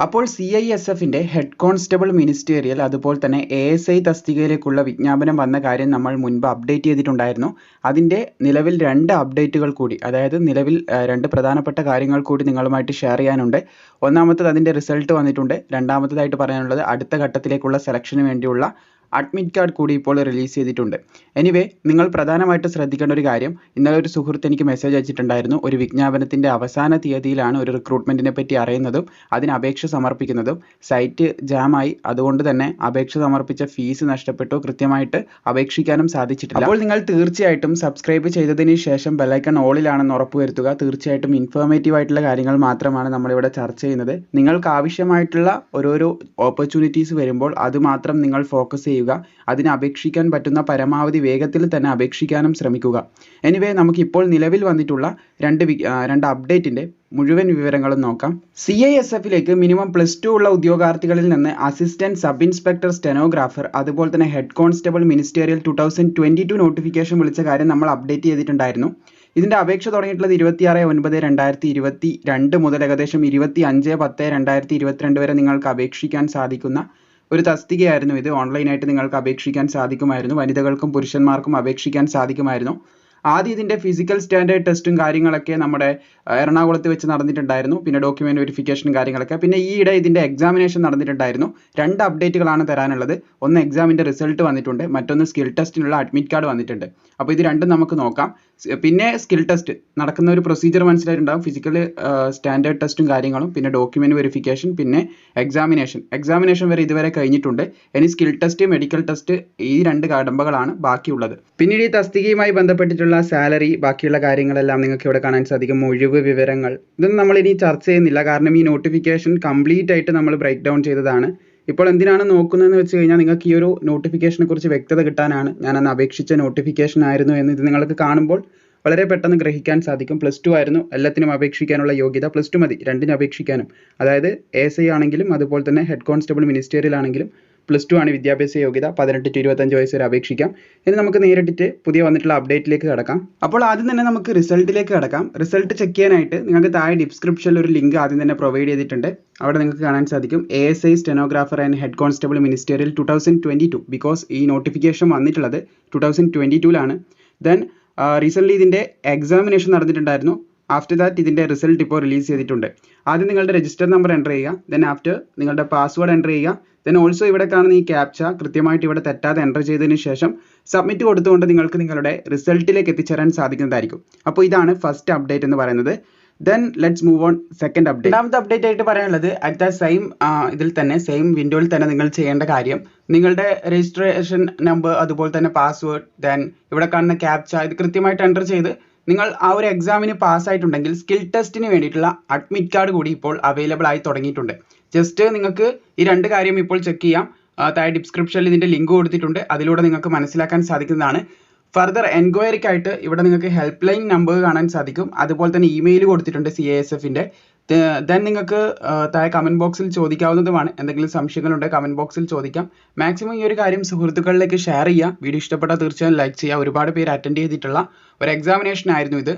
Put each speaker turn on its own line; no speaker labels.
അപ്പോൾ C I S എഫിന്റെ head constable ministerial അതുപോലെ തന്നെ എ എസ് ഐ തസ്തികയിലേക്കുള്ള വിജ്ഞാപനം വന്ന കാര്യം നമ്മൾ മുൻപ് അപ്ഡേറ്റ് ചെയ്തിട്ടുണ്ടായിരുന്നു. അതിന്റെ നിലവിൽ രണ്ട് അപ്ഡേറ്റുകൾ കൂടി അതായത് നിലവിൽ രണ്ട് പ്രധാനപ്പെട്ട കാര്യങ്ങൾ കൂടി നിങ്ങളുമായിട്ട് ഷെയർ ചെയ്യാനുണ്ട്. ഒന്നാമത്തത് അതിന്റെ റിസൾട്ട് വന്നിട്ടുണ്ട്. രണ്ടാമത്തതായിട്ട് പറയാനുള്ളത് അടുത്ത ഘട്ടത്തിലേക്കുള്ള സെലക്ഷന് വേണ്ടിയുള്ള അഡ്മിറ്റ് കാർഡ് കൂടി ഇപ്പോൾ റിലീസ് ചെയ്തിട്ടുണ്ട്. എനിവേ നിങ്ങൾ പ്രധാനമായിട്ട് ശ്രദ്ധിക്കേണ്ട ഒരു കാര്യം ഇന്നലെ ഒരു സുഹൃത്ത് എനിക്ക് മെസ്സേജ് അയച്ചിട്ടുണ്ടായിരുന്നു. ഒരു വിജ്ഞാപനത്തിന്റെ അവസാന തീയതിയിലാണ് ഒരു റിക്രൂട്ട്മെന്റിനെ പറ്റി അറിയുന്നതും അതിന് അപേക്ഷ സമർപ്പിക്കുന്നതും. സൈറ്റ് ജാമായി അതുകൊണ്ട് തന്നെ അപേക്ഷ സമർപ്പിച്ച ഫീസ് നഷ്ടപ്പെട്ടു. കൃത്യമായിട്ട് അപേക്ഷിക്കാനും സാധിച്ചിട്ടില്ല. അപ്പോൾ നിങ്ങൾ തീർച്ചയായിട്ടും സബ്സ്ക്രൈബ് ചെയ്തതിന് ശേഷം ബെലൈക്കൺ ഓളിലാണെന്ന് ഉറപ്പുവരുത്തുക. തീർച്ചയായിട്ടും ഇൻഫോർമേറ്റീവ് ആയിട്ടുള്ള കാര്യങ്ങൾ മാത്രമാണ് നമ്മളിവിടെ ചർച്ച ചെയ്യുന്നത്. നിങ്ങൾക്ക് ആവശ്യമായിട്ടുള്ള ഓരോരോ ഓപ്പർച്യൂണിറ്റീസ് വരുമ്പോൾ അത് മാത്രം നിങ്ങൾ ഫോക്കസ് ചെയ്യുക. അതിന് അപേക്ഷിക്കാൻ പറ്റുന്ന പരമാവധി വേഗത്തിൽ തന്നെ അപേക്ഷിക്കാനും ശ്രമിക്കുക. എനിവേ നമുക്ക് ഇപ്പോൾ നിലവിൽ വന്നിട്ടുള്ള രണ്ട് രണ്ട് അപ്ഡേറ്റിന്റെ മുഴുവൻ വിവരങ്ങളും നോക്കാം. സി ഐ എസ് എഫിലേക്ക് മിനിമം പ്ലസ് ടു ഉള്ള ഉദ്യോഗാർത്ഥികളിൽ നിന്ന് അസിസ്റ്റന്റ് സബ് ഇൻസ്പെക്ടർ സ്റ്റെനോഗ്രാഫർ അതുപോലെ തന്നെ head constable ministerial two thousand twenty two notification വിളിച്ച കാര്യം നമ്മൾ അപ്ഡേറ്റ് ചെയ്തിട്ടുണ്ടായിരുന്നു. ഇതിന്റെ അപേക്ഷ തുടങ്ങിയിട്ടുള്ളത് ഇരുപത്തിയാറ് ഒൻപത് രണ്ടായിരത്തി ഇരുപത്തി രണ്ട് മുതൽ ഏകദേശം ഇരുപത്തി അഞ്ച് പത്ത് രണ്ടായിരത്തി ഇരുപത്തിരണ്ട് വരെ നിങ്ങൾക്ക് അപേക്ഷിക്കാൻ സാധിക്കുന്ന ഒരു തസ്തികയായിരുന്നു ഇത്. ഓൺലൈനായിട്ട് നിങ്ങൾക്ക് അപേക്ഷിക്കാൻ സാധിക്കുമായിരുന്നു. വനിതകൾക്കും പുരുഷന്മാർക്കും അപേക്ഷിക്കാൻ സാധിക്കുമായിരുന്നു. ആദ്യം ഇതിന്റെ ഫിസിക്കൽ സ്റ്റാൻഡേർഡ് ടെസ്റ്റും കാര്യങ്ങളൊക്കെ നമ്മുടെ എറണാകുളത്ത് വെച്ച് നടന്നിട്ടുണ്ടായിരുന്നു. പിന്നെ ഡോക്യുമെന്റ് വെരിഫിക്കേഷനും കാര്യങ്ങളൊക്കെ. പിന്നെ ഈയിടെ ഇതിന്റെ എക്സാമിനേഷൻ നടന്നിട്ടുണ്ടായിരുന്നു. രണ്ട് അപ്ഡേറ്റുകളാണ് തരാനുള്ളത്. ഒന്ന് എക്സാമിന്റെ റിസൾട്ട് വന്നിട്ടുണ്ട്. മറ്റൊന്ന് സ്കിൽ ടെസ്റ്റിനുള്ള അഡ്മിറ്റ് കാർഡ് വന്നിട്ടുണ്ട്. അപ്പോൾ ഇത് രണ്ടും നമുക്ക് നോക്കാം. പിന്നെ സ്കിൽ ടെസ്റ്റ് നടക്കുന്ന ഒരു പ്രൊസീജിയർ മനസ്സിലായിട്ടുണ്ടാകും ഫിസിക്കൽ സ്റ്റാൻഡേർഡ് ടെസ്റ്റും കാര്യങ്ങളും പിന്നെ ഡോക്യുമെന്റ് വെരിഫിക്കേഷൻ പിന്നെ എക്സാമിനേഷൻ എക്സാമിനേഷൻ വരെ ഇതുവരെ കഴിഞ്ഞിട്ടുണ്ട്. ഇനി സ്കിൽ ടെസ്റ്റ് മെഡിക്കൽ ടെസ്റ്റ് ഈ രണ്ട് കടമ്പകളാണ് ബാക്കിയുള്ളത്. പിന്നീട് ഈ തസ്തികയുമായി ബന്ധപ്പെട്ടിട്ടുള്ള സാലറി ബാക്കിയുള്ള കാര്യങ്ങളെല്ലാം നിങ്ങൾക്ക് ഇവിടെ കാണാൻ സാധിക്കും. ഒഴിവ് വിവരങ്ങൾ. ഇതൊന്നും നമ്മൾ ഇനി ചർച്ച ചെയ്യുന്നില്ല. കാരണം ഈ നോട്ടിഫിക്കേഷൻ കംപ്ലീറ്റ് ആയിട്ട് നമ്മൾ ബ്രേക്ക് ഡൗൺ ചെയ്തതാണ്. ഇപ്പോൾ എന്തിനാണ് നോക്കുന്നതെന്ന് വെച്ച് കഴിഞ്ഞാൽ നിങ്ങൾക്ക് ഈ ഒരു നോട്ടിഫിക്കേഷനെ കുറിച്ച് വ്യക്തത കിട്ടാനാണ്. ഞാൻ അന്ന് അപേക്ഷിച്ച നോട്ടിഫിക്കേഷൻ ആയിരുന്നു എന്ന് ഇത് നിങ്ങൾക്ക് കാണുമ്പോൾ വളരെ പെട്ടെന്ന് ഗ്രഹിക്കാൻ സാധിക്കും. പ്ലസ് ടു ആയിരുന്നു. എല്ലാത്തിനും അപേക്ഷിക്കാനുള്ള യോഗ്യത പ്ലസ് ടു മതി. രണ്ടിനും അപേക്ഷിക്കാനും. അതായത് എസ് ഐ ആണെങ്കിലും അതുപോലെ തന്നെ ഹെഡ് കോൺസ്റ്റബിൾ മിനിസ്റ്റീരിയൽ ആണെങ്കിലും പ്ലസ് ടു ആണ് വിദ്യാഭ്യാസ യോഗ്യത. പതിനെട്ട് ടു ഇരുപത്തഞ്ച് വയസ്സ് വരെ അപേക്ഷിക്കാം. ഇനി നമുക്ക് നേരിട്ടിട്ട് പുതിയ വന്നിട്ടുള്ള അപ്ഡേറ്റിലേക്ക് കടക്കാം. അപ്പോൾ ആദ്യം തന്നെ നമുക്ക് റിസൾട്ടിലേക്ക് കടക്കാം. റിസൾട്ട് ചെക്ക് ചെയ്യാനായിട്ട് നിങ്ങൾക്ക് താഴെ ഡിസ്ക്രിപ്ഷനിൽ ഒരു ലിങ്ക് ആദ്യം തന്നെ പ്രൊവൈഡ് ചെയ്തിട്ടുണ്ട്. അവിടെ നിങ്ങൾക്ക് കാണാൻ സാധിക്കും. A S I stenographer and head constable ministerial two thousand twenty two because ഈ നോട്ടിഫിക്കേഷൻ വന്നിട്ടുള്ളത് ടു തൗസൻഡ് ട്വന്റി ടുവിലാണ് ദെൻ റീസെന്റ്ലി ഇതിന്റെ എക്സാമിനേഷൻ നടന്നിട്ടുണ്ടായിരുന്നു. ആഫ്റ്റർ ദാറ്റ് ഇതിന്റെ റിസൾട്ട് ഇപ്പോൾ റിലീസ് ചെയ്തിട്ടുണ്ട്. ആദ്യം നിങ്ങളുടെ രജിസ്റ്റർ നമ്പർ എന്റർ ചെയ്യുക. ദെൻ ആഫ്റ്റർ നിങ്ങളുടെ പാസ്വേഡ് എന്റർ ചെയ്യുക. ദെൻ ഓൾസോ ഇവിടെ കാണുന്ന ഈ ക്യാപ്ച കൃത്യമായിട്ട് ഇവിടെ തെറ്റാതെ എന്റർ ചെയ്തതിന് ശേഷം സബ്മിറ്റ് കൊടുത്തുകൊണ്ട് നിങ്ങൾക്ക് നിങ്ങളുടെ റിസൾട്ടിലേക്ക് എത്തിച്ചേരാൻ സാധിക്കുന്നതായിരിക്കും. അപ്പോൾ ഇതാണ് ഫസ്റ്റ് അപ്ഡേറ്റ് എന്ന് പറയുന്നത്. Then let's move on second update രണ്ടാമത്തെ അപ്ഡേറ്റ് ആയിട്ട് പറയാനുള്ളത് അറ്റ് ദ സെയിം ഇതിൽ തന്നെ സെയിം വിൻഡോയിൽ തന്നെ നിങ്ങൾ ചെയ്യേണ്ട കാര്യം. നിങ്ങളുടെ രജിസ്ട്രേഷൻ നമ്പർ അതുപോലെ തന്നെ പാസ്വേഡ് ദെൻ ഇവിടെ കാണുന്ന ക്യാപ്ച ഇത് കൃത്യമായിട്ട് എന്റർ ചെയ്ത് നിങ്ങൾ ആ ഒരു എക്സാമിന് പാസ്സായിട്ടുണ്ടെങ്കിൽ സ്കിൽ ടെസ്റ്റിന് വേണ്ടിയിട്ടുള്ള അഡ്മിറ്റ് കാർഡ് കൂടി ഇപ്പോൾ അവൈലബിൾ ആയി തുടങ്ങിയിട്ടുണ്ട്. ജസ്റ്റ് നിങ്ങൾക്ക് ഈ രണ്ട് കാര്യം ഇപ്പോൾ ചെക്ക് ചെയ്യാം. താഴെ ഡിസ്ക്രിപ്ഷനിൽ ഇതിന്റെ ലിങ്ക് കൊടുത്തിട്ടുണ്ട്. അതിലൂടെ നിങ്ങൾക്ക് മനസ്സിലാക്കാൻ സാധിക്കുന്നതാണ്. ഫർദർ എൻക്വയറിക്കായിട്ട് ഇവിടെ നിങ്ങൾക്ക് ഹെൽപ്പ് ലൈൻ നമ്പർ കാണാൻ സാധിക്കും. അതുപോലെ തന്നെ ഇമെയിൽ കൊടുത്തിട്ടുണ്ട് സി എ എസ് എഫിന്റെ ദെൻ നിങ്ങൾക്ക് താഴെ കമന്റ് ബോക്സിൽ ചോദിക്കാവുന്നതുമാണ്. എന്തെങ്കിലും സംശയങ്ങളുണ്ടെങ്കിൽ കമന്റ് ബോക്സിൽ ചോദിക്കാം. മാക്സിമം ഈ ഒരു കാര്യം സുഹൃത്തുക്കളിലേക്ക് ഷെയർ ചെയ്യുക വീഡിയോ ഇഷ്ടപ്പെട്ടാൽ തീർച്ചയായും ലൈക്ക് ചെയ്യുക ഒരുപാട് പേര് അറ്റൻഡ് ചെയ്തിട്ടുള്ള ഒരു എക്സാമിനേഷൻ ആയിരുന്നു ഇത്.